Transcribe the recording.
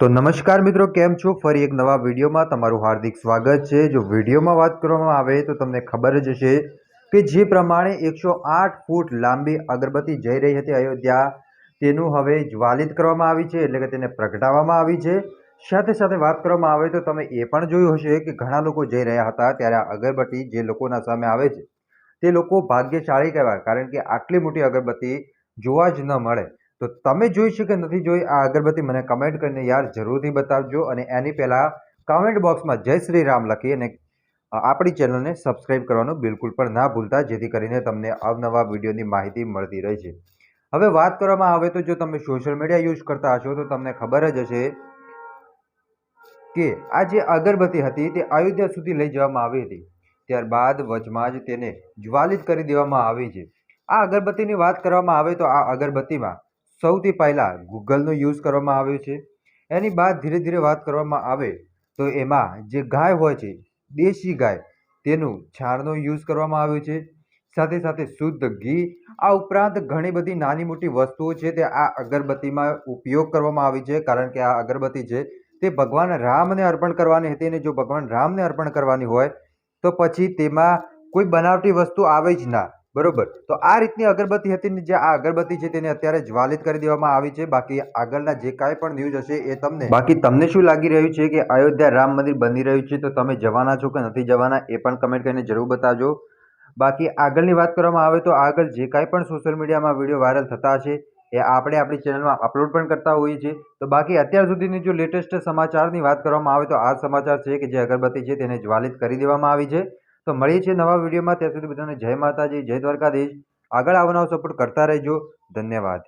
તો નમસ્કાર મિત્રો, કેમ છો? ફરી એક નવા વિડીયોમાં તમારું હાર્દિક સ્વાગત છે. જો વિડીયોમાં વાત કરવામાં આવે તો તમને ખબર જ હશે કે જે પ્રમાણે એકસો આઠ ફૂટ લાંબી અગરબત્તી જઈ રહી હતી અયોધ્યા, તેનું હવે જ્વાલિત કરવામાં આવી છે, એટલે કે તેને પ્રગટાવવામાં આવી છે. સાથે સાથે વાત કરવામાં આવે તો તમે એ પણ જોયું હશે કે ઘણા લોકો જઈ રહ્યા હતા ત્યારે આ અગરબત્તી જે લોકોના સામે આવે છે, તે લોકો ભાગ્યશાળી કહેવાય, કારણ કે આટલી મોટી અગરબત્તી જોવા જ ન મળે. તો તમે જોઈ છે કે નથી જોઈ, આ અગરબત્તી મને કમેન્ટ કરીને યાર જરૂરથી બતાવજો અને એની પહેલાં કમેન્ટ બોક્સમાં જય શ્રી રામ લખી અને આપણી ચેનલને સબસ્ક્રાઈબ કરવાનું બિલકુલ પણ ના ભૂલતા, જેથી કરીને તમને અવનવા વિડીયોની માહિતી મળતી રહે છે. હવે વાત કરવામાં આવે તો જો તમે સોશિયલ મીડિયા યુઝ કરતા હશો તો તમને ખબર જ હશે કે આ જે અગરબત્તી હતી તે અયોધ્યા સુધી લઈ જવામાં આવી હતી. ત્યારબાદ વચમાં જ તેને જ્વાલિત કરી દેવામાં આવી છે. આ અગરબત્તીની વાત કરવામાં આવે તો આ અગરબત્તીમાં સૌથી પહેલાં ગૂગલનો યુઝ કરવામાં આવ્યો છે. એની બાદ ધીરે ધીરે વાત કરવામાં આવે તો એમાં જે ગાય હોય છે, દેશી ગાય, તેનું છાણનો યુઝ કરવામાં આવ્યો છે. સાથે સાથે શુદ્ધ ઘી, આ ઉપરાંત ઘણી બધી નાની મોટી વસ્તુઓ છે તે આ અગરબત્તીમાં ઉપયોગ કરવામાં આવી છે. કારણ કે આ અગરબત્તી છે તે ભગવાન રામને અર્પણ કરવાની હતી અને જો ભગવાન રામને અર્પણ કરવાની હોય તો પછી તેમાં કોઈ બનાવટી વસ્તુ આવે જ ના. બરોબર. તો આ રીતની અગરબત્તી હતી જે આ અગરબત્તી છે તેને અત્યારે જ્વાલિત કરી દેવામાં આવી છે. બાકી આગળના જે કાંઈ પણ ન્યૂઝ હશે એ તમને બાકી તમને શું લાગી રહ્યું છે કે અયોધ્યા રામ મંદિર બની રહ્યું છે તો તમે જવાના છો કે નથી જવાના એ પણ કમેન્ટ કરીને જરૂર બતાવજો. બાકી આગળની વાત કરવામાં આવે તો આગળ જે કાંઈ પણ સોશિયલ મીડિયામાં વીડિયો વાયરલ થતા હશે એ આપણે આપણી ચેનલમાં અપલોડ પણ કરતા હોઈએ છીએ. તો બાકી અત્યાર સુધીની જો લેટેસ્ટ સમાચારની વાત કરવામાં આવે તો આ સમાચાર છે કે જે અગરબત્તી છે તેને જ્વાલિત કરી દેવામાં આવી છે. તો મળીએ છીએ નવા વિડીયોમાં. ત્યાં સુધી બધાને જય માતાજી, જય દ્વારકાધીશ. આગળ આવવાનો સપોર્ટ કરતા રહેજો. ધન્યવાદ.